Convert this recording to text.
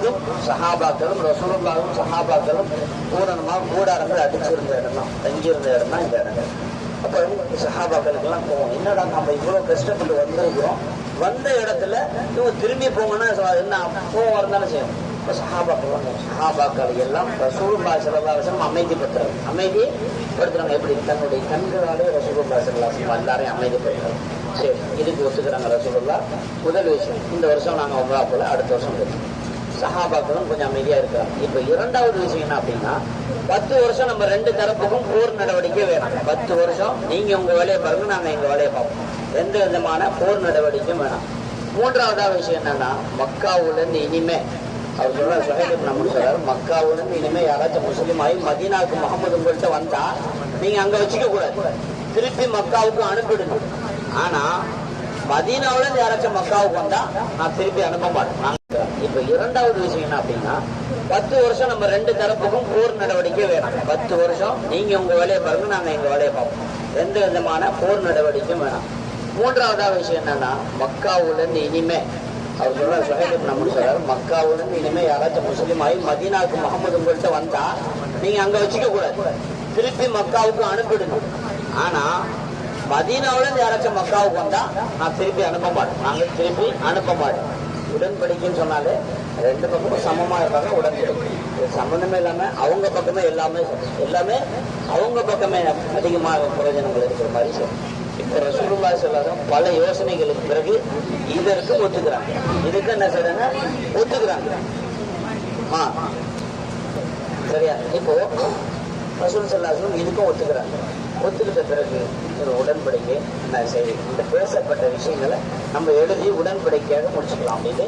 வந்து சஹாபாக்களும் ரசூலுல்லாவும் சஹாபாக்களும் பூரணமாக கூடாரங்கள் அடிச்சிருந்த இடம் தான் தங்கியிருந்த இடம் தான் இந்த இடங்கள். அப்போ சஹாபாக்களுக்கெல்லாம் போவோம் என்னடா நம்ம இவ்வளோ கஷ்டப்பட்டு வந்திருக்கிறோம்? வந்த இடத்துல இவங்க திரும்பி போங்கன்னா என்ன போவோம் இருந்தாலும் செய்யும். இப்போ சஹாபாக்கள் சஹாபாக்கள் எல்லாம் ரசூலுல்லா ஸல்லல்லாஹு அலைஹி அமைதி பெற்றார் அமைதி படுத்துறாங்க. எப்படி? தன்னுடைய கண்களாலே ரசூலுல்லா ஸல்லல்லாஹு அலைஹி எல்லாரையும் அமைதி பெற்றார் சரி இதுக்கு ஒத்துக்கிறாங்க ரசூலுல்லா முதல் விஷயம் இந்த வருஷம் நாங்கள் உங்களா போல அடுத்த வருஷம் போயிருக்கோம் சஹாபாக்களும் கொஞ்சம் அமைதியா இருக்கிறாங்க இப்ப இரண்டாவது விஷயம் என்ன அப்படின்னா பத்து வருஷம் நம்ம ரெண்டு தரப்புக்கும் போர் நடவடிக்கை வேணும். பத்து வருஷம் நீங்க உங்க வேலையை பாருங்க நாங்க எங்க வேலையை பார்ப்போம். எந்த விதமான போர் நடவடிக்கையும் வேணாம். மூன்றாவதா விஷயம் என்னன்னா மக்காவுல இருந்து இனிமே அவர் சொல்றாரு சுஹைப் நம்ம சொல்றாரு மக்காவுல இனிமே யாராச்சும் முஸ்லீம் ஆகி மதீனாவுக்கு முகமது உங்கள்கிட்ட வந்தா நீங்க அங்க வச்சுக்க கூடாது. திருப்பி மக்காவுக்கு அனுப்பிடணும் ஆனா மதீனாவுல இருந்து யாராச்சும் மக்காவுக்கு வந்தா நான் திருப்பி அனுப்ப மாட்டேன். நான் இரண்டாவது விஷயம் என்ன அப்படின்னா பத்து வருஷம் நம்ம ரெண்டு தரப்புக்கும் போர் நடவடிக்கை வேணும். பத்து வருஷம் நீங்க உங்க வேலையை பாருங்க நாங்க எங்க வேலையை பார்ப்போம். எந்த விதமான போர் நடவடிக்கையும் வேணாம். மூன்றாவதா விஷயம் என்னன்னா மக்காவுல இருந்து இனிமே அவர் சொல்றாரு சுஹைப் நம்ம சொல்றாரு மக்காவுல இருந்து இனிமே யாராச்சும் முஸ்லீம் ஆகி மதீனாவுக்கு முகமது உங்கள்கிட்ட வந்தா நீங்க அங்க வச்சுக்க கூடாது. திருப்பி மக்காவுக்கு அனுப்பிடுங்க ஆனா மதீனாவுல இருந்து யாராச்சும் மக்காவுக்கு வந்தா நான் திருப்பி அனுப்ப மாட்டேன். நாங்க திருப்பி அனுப்ப மாட்டோம். உடன்படிக்கைன்னு சொன்னாலே ரெண்டு பக்கமும் சமமா இருப்பாங்க உடன்படிக்கை. இது சம்பந்தமே இல்லாம அவங்க பக்கமே எல்லாமே எல்லாமே அவங்க பக்கமே அதிகமாக பிரயோஜனங்கள் இருக்கிற மாதிரி சொல்லும் இப்ப ரசூலுல்லா சொல்லாதான் பல யோசனைகளுக்கு பிறகு இதற்கு ஒத்துக்கிறாங்க. இதுக்கு என்ன செய்றாங்க ஒத்துக்கிறாங்க. ஆ. சரியா? இப்போ ரசூல் சல்லாசனம் இதுக்கும் ஒத்துக்கிறாங்க. ஒத்துக்கிட்ட பிறகு ஒரு உடன்படிக்கை நான் செய்வேன் இந்த பேசப்பட்ட விஷயங்களை நம்ம எழுதி உடன்படிக்கையாக முடிச்சுக்கலாம். அப்படின்னு